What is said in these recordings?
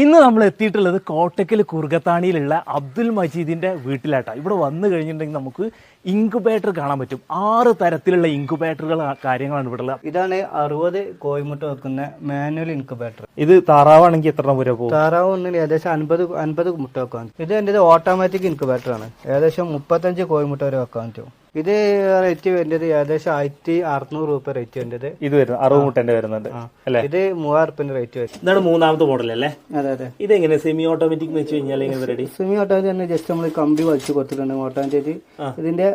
ഇന്ന് നമ്മൾ എത്തിയിട്ടുള്ളത് കോട്ടക്കൽ കുറുകത്താണിയിലുള്ള അബ്ദുൽ മജീദിന്റെ വീട്ടിലായിട്ടാണ് ഇവിടെ വന്നു കഴിഞ്ഞിട്ടുണ്ടെങ്കിൽ നമുക്ക് ഇൻക്യുബേറ്റർ കാണാൻ പറ്റും. ആറ് തരത്തിലുള്ള ഇൻക്യുബേറ്ററുകൾ കാര്യങ്ങളാണ് ഇവിടെ ഉള്ളത്. ഇതാണ് അറുപത് കോഴിമുട്ട വെക്കുന്ന മാനുവൽ ഇൻക്യുബേറ്റർ ഇത് താറാവാണെങ്കിൽ എത്ര രൂപ പോകും? താറാവ് ഒന്നിന് ഏകദേശം അൻപത് അൻപത് മുട്ട വെക്കാൻ ഇത് എന്റെ ഓട്ടോമാറ്റിക് ഇൻക്യുബേറ്റർ ആണ്. ഏകദേശം മുപ്പത്തഞ്ച് കോയിമുട്ട വരെ വെക്കാൻ പറ്റും. ഇത് റേറ്റ് വരുന്നത് ഏകദേശം ആയിരത്തി അറുന്നൂറ് രൂപ റേറ്റ് വരുന്നത്. ഇത് വരുന്നത് അറുപത് മുട്ടന്റെ വരുന്നുണ്ട്. അല്ലേ? ഇത് മൂവായിരം റുപ്യന്റെ റേറ്റ് വരും. ഇതാണ് മൂന്നാമത്തെ മോഡൽ അല്ലേ? അതെ അതെ. ഇത് എങ്ങനെ സെമി ഓട്ടോമാറ്റിക് വെച്ച് കഴിഞ്ഞാൽ എങ്ങനെ റെഡി സെമി ഓട്ടോമാറ്റിക് തന്നെ ജസ്റ്റ് നമ്മൾ കമ്പി വലിച്ചു കൊടുത്തിട്ടുണ്ട്. ഓട്ടോമാറ്റിക് ഇതിന്റെ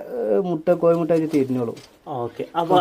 മുട്ട കോഴിമുട്ട തിരിഞ്ഞോളൂ. ഓക്കെ. അപ്പൊ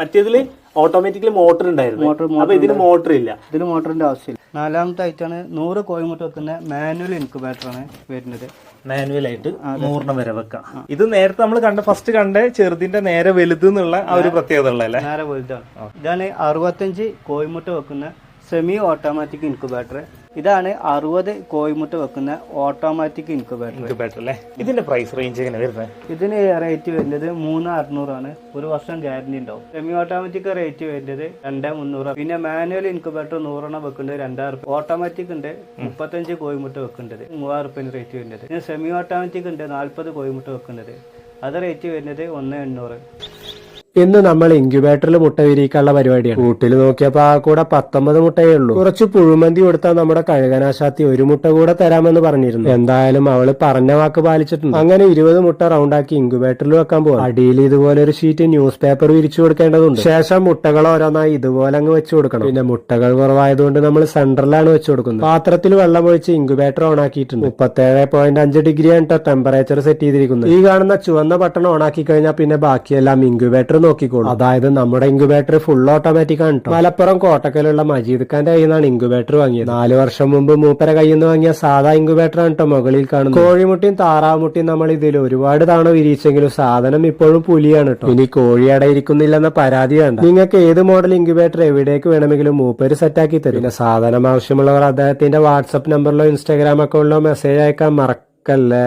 മറ്റേതിൽ ഓട്ടോമാറ്റിക്കലി മോട്ടർ ഉണ്ടായിരുന്നു. മോട്ടർ അപ്പൊ ഇതിന് മോട്ടർ ഇല്ല ഇതിന് മോട്ടറിന്റെ ആവശ്യമില്ല. നാലാമത്തെ ആയിട്ടാണ് നൂറ് കോയിമുട്ട വെക്കുന്ന മാനുവൽ ഇൻക്യുബേറ്റർ ആണ് വരുന്നത്. മാനുവൽ ആയിട്ട് നൂറിന് വരെ വെക്കാം. ഇത് നേരത്തെ നമ്മൾ കണ്ട ഫസ്റ്റ് കണ്ട ചെറുതിന്റെ നേരെ വലുത് എന്നുള്ള ആ ഒരു പ്രത്യേകത ഉള്ളതല്ലേ നേരെ വലുതാണ്. ഇതാണ് അറുപത്തഞ്ച് കോയിമുട്ട വെക്കുന്ന സെമി ഓട്ടോമാറ്റിക് ഇൻക്യുബേറ്റർ ഇതാണ് അറുപത് കോയിമുട്ട വെക്കുന്ന ഓട്ടോമാറ്റിക് ഇൻക്യുബേറ്റർ ഇൻക്യുബേറ്റർ അല്ലേ? ഇതിന്റെ പ്രൈസ് റേഞ്ച് എങ്ങനെ വരുന്നത്? ഇതിന് റേറ്റ് വരുന്നത് മൂന്ന് അറുന്നൂറാണ് ഒരു വർഷം ഗ്യാരണ്ടി ഉണ്ടാവും. സെമി ഓട്ടോമാറ്റിക് റേറ്റ് വരുന്നത് രണ്ട് മുന്നൂറ്. പിന്നെ മാനുവൽ ഇൻക്യുബേറ്റർ നൂറെണ്ണം വെക്കുന്നത് രണ്ടായിരം റുപ്യ. ഓട്ടോമാറ്റിക് ഉണ്ട് മുപ്പത്തഞ്ച് കോയിമുട്ട വെക്കേണ്ടത് മൂവായിരം റുപ്യന് റേറ്റ് വരുന്നത്. പിന്നെ സെമി ഓട്ടോമാറ്റിക് ഉണ്ട് നാൽപ്പത് കോയിമുട്ട വെക്കുന്നത്. അത് റേറ്റ് വരുന്നത് ഒന്ന് എണ്ണൂറ്. ഇന്ന് നമ്മൾ ഇൻക്യുബേറ്ററിൽ മുട്ട വിരിയിക്കാനുള്ള പരിപാടിയാണ്. കൂട്ടിൽ നോക്കിയപ്പോൾ ആ കൂടെ പത്തൊമ്പത് മുട്ടയേ ഉള്ളൂ. കുറച്ച് പുഴുമന്തി കൊടുത്താൽ നമ്മുടെ കഴുകനാശാത്തി ഒരു മുട്ട കൂടെ തരാമെന്ന് പറഞ്ഞിരുന്നു. എന്തായാലും അവൾ പറഞ്ഞ വാക്ക് പാലിച്ചിട്ടുണ്ട്. അങ്ങനെ ഇരുപത് മുട്ട റൗണ്ടാക്കി ഇൻക്യുബേറ്ററിൽ വെക്കാൻ പോകും അടിയിൽ ഇതുപോലെ ഒരു ഷീറ്റ് ന്യൂസ് പേപ്പർ വിരിച്ചു കൊടുക്കേണ്ടതുണ്ട്. ശേഷം മുട്ടകൾ ഓരോന്നായി ഇതുപോലെ അങ്ങ് വെച്ചു കൊടുക്കണം. പിന്നെ മുട്ടകൾ കുറവായതുകൊണ്ട് നമ്മൾ സെന്ററിലാണ് വെച്ചു കൊടുക്കുന്നത്. പാത്രത്തിൽ വെള്ളം ഒഴിച്ച് ഇൻക്യുബേറ്റർ ഓൺ ആക്കിയിട്ടുണ്ട്. മുപ്പത്തേഴ് പോയിന്റ് അഞ്ച് ഡിഗ്രിയാണ് ടെമ്പറേച്ചർ സെറ്റ് ചെയ്തിരിക്കുന്നത്. ഈ കാണുന്ന ചുവന്ന ബട്ടൺ ഓൺ ആക്കി കഴിഞ്ഞാൽ പിന്നെ ബാക്കിയെല്ലാം ഇൻക്യുബേറ്റർ നോക്കിക്കോളും. അതായത് നമ്മുടെ ഇൻക്യുബേറ്റർ ഫുൾ ഓട്ടോമാറ്റിക് ആണ്. മലപ്പുറം കോട്ടക്കലുള്ള മജീദ് ഖാന്റെ കയ്യിൽ നിന്നാണ് ഇൻക്യുബേറ്റർ വാങ്ങിയത്. നാല് വർഷം മുമ്പ് മൂപ്പര കയ്യിൽ നിന്ന് വാങ്ങിയ സാധാ ഇൻക്യുബേറ്റർ ആണ് കേട്ടോ മുകളിൽ കാണുന്നത്. കോഴിമുട്ടിയും താറാമുട്ടിയും നമ്മൾ ഇതിൽ ഒരുപാട് തവണ വിരിച്ചെങ്കിലും സാധനം ഇപ്പോഴും പുലിയാണ് കേട്ടോ ഇനി കോഴി അടയിരിക്കുന്നില്ലെന്ന പരാതി വേണ്ട. നിങ്ങൾക്ക് ഏത് മോഡൽ ഇൻക്യുബേറ്റർ എവിടേക്ക് വേണമെങ്കിലും മൂപ്പര് സെറ്റാക്കി തരും. പിന്നെ സാധനം ആവശ്യമുള്ളവർ അദ്ദേഹത്തിന്റെ വാട്സപ്പ് നമ്പറിലോ ഇൻസ്റ്റാഗ്രാം അക്കൗണ്ടിലോ മെസ്സേജ് അയക്കാൻ മറക്കല്ലേ?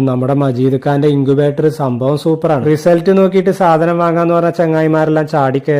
നമ്മുടെ മജീദ് ഖാന്റെ ഇൻക്യുബേറ്റർ സംഭവം സൂപ്പറാണ് റിസൾട്ട് നോക്കിയിട്ട് സാധനം വാങ്ങാന്ന് പറഞ്ഞ ചങ്ങായിമാരെല്ലാം ചാടിക്കയറി.